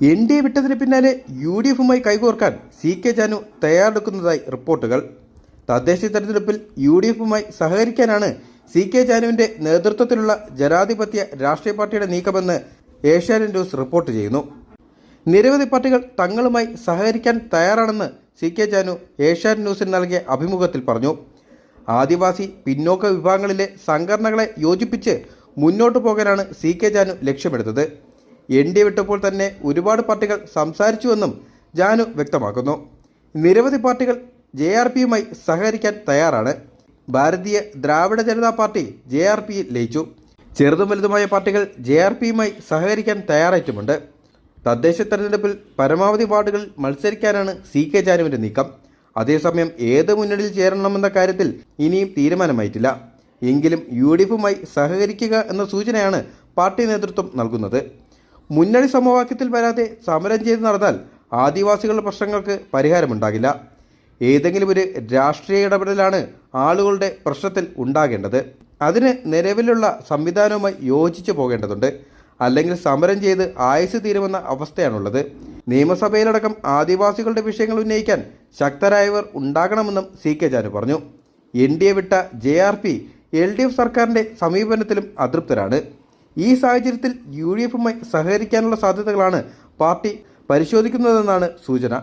N D A വിട്ടതിന് പിന്നാലെ U D എഫുമായി കൈകോർക്കാൻ സി കെ ജാനു തയ്യാറെടുക്കുന്നതായി റിപ്പോർട്ടുകൾ. തദ്ദേശ തെരഞ്ഞെടുപ്പിൽ യു ഡി എഫുമായി സഹകരിക്കാനാണ് സി കെ ജാനുവിന്റെ നേതൃത്വത്തിലുള്ള ജനാധിപത്യ രാഷ്ട്രീയ പാർട്ടിയുടെ നീക്കമെന്ന് ഏഷ്യാനെറ്റ് ന്യൂസ് റിപ്പോർട്ട് ചെയ്യുന്നു. നിരവധി പാർട്ടികൾ തങ്ങളുമായി സഹകരിക്കാൻ തയ്യാറാണെന്ന് സി കെ ജാനു ഏഷ്യാനെറ്റ് ന്യൂസിന് നൽകിയ അഭിമുഖത്തിൽ പറഞ്ഞു. ആദിവാസി പിന്നോക്ക വിഭാഗങ്ങളിലെ സംഘടനകളെ യോജിപ്പിച്ച് മുന്നോട്ടു പോകാനാണ് സി കെ ജാനു ലക്ഷ്യമെടുത്തത്. എൻ ഡി വിട്ടപ്പോൾ തന്നെ ഒരുപാട് പാർട്ടികൾ സംസാരിച്ചുവെന്നും ജാനു വ്യക്തമാക്കുന്നു. നിരവധി പാർട്ടികൾ ജെ ആർ പിയുമായി സഹകരിക്കാൻ തയ്യാറാണ്. Bharatiya Dravida Janata party J R പിയിൽ ലയിച്ചു. ചെറുതും വലുതുമായ പാർട്ടികൾ ജെ ആർ പിയുമായി സഹകരിക്കാൻ തയ്യാറായിട്ടുമുണ്ട്. തദ്ദേശ തെരഞ്ഞെടുപ്പിൽ പരമാവധി വാർഡുകളിൽ മത്സരിക്കാനാണ് സി കെ ജാനുവിന്റെ നീക്കം. അതേസമയം ഏത് മുന്നണിയിൽ ചേരണമെന്ന കാര്യത്തിൽ ഇനിയും തീരുമാനമായിട്ടില്ല. എങ്കിലും യു ഡി എഫുമായി സഹകരിക്കുക എന്ന സൂചനയാണ് പാർട്ടി നേതൃത്വം നൽകുന്നത്. മുന്നണി സമവാക്യത്തിൽ വരാതെ സമരം ചെയ്ത് നടന്നാൽ ആദിവാസികളുടെ പ്രശ്നങ്ങൾക്ക് പരിഹാരമുണ്ടാകില്ല. ഏതെങ്കിലും ഒരു രാഷ്ട്രീയ ഇടപെടലാണ് ആളുകളുടെ പ്രശ്നത്തിൽ ഉണ്ടാകേണ്ടത്. അതിന് നിലവിലുള്ള സംവിധാനവുമായി യോജിച്ചു പോകേണ്ടതുണ്ട്. അല്ലെങ്കിൽ സമരം ചെയ്ത് ആയുസ് തീരുമെന്ന അവസ്ഥയാണുള്ളത്. നിയമസഭയിലടക്കം ആദിവാസികളുടെ വിഷയങ്ങൾ ഉന്നയിക്കാൻ ശക്തരായവർ ഉണ്ടാകണമെന്നും സി കെ ജാനു പറഞ്ഞു. എൻ ഡി എ വിട്ട J R P L D F സർക്കാരിന്റെ സമീപനത്തിലും അതൃപ്തരാണ്. ഈ സാഹചര്യത്തിൽ യു ഡി എഫുമായി സഹകരിക്കാനുള്ള സാധ്യതകളാണ് പാർട്ടി പരിശോധിക്കുന്നതെന്നാണ് സൂചന.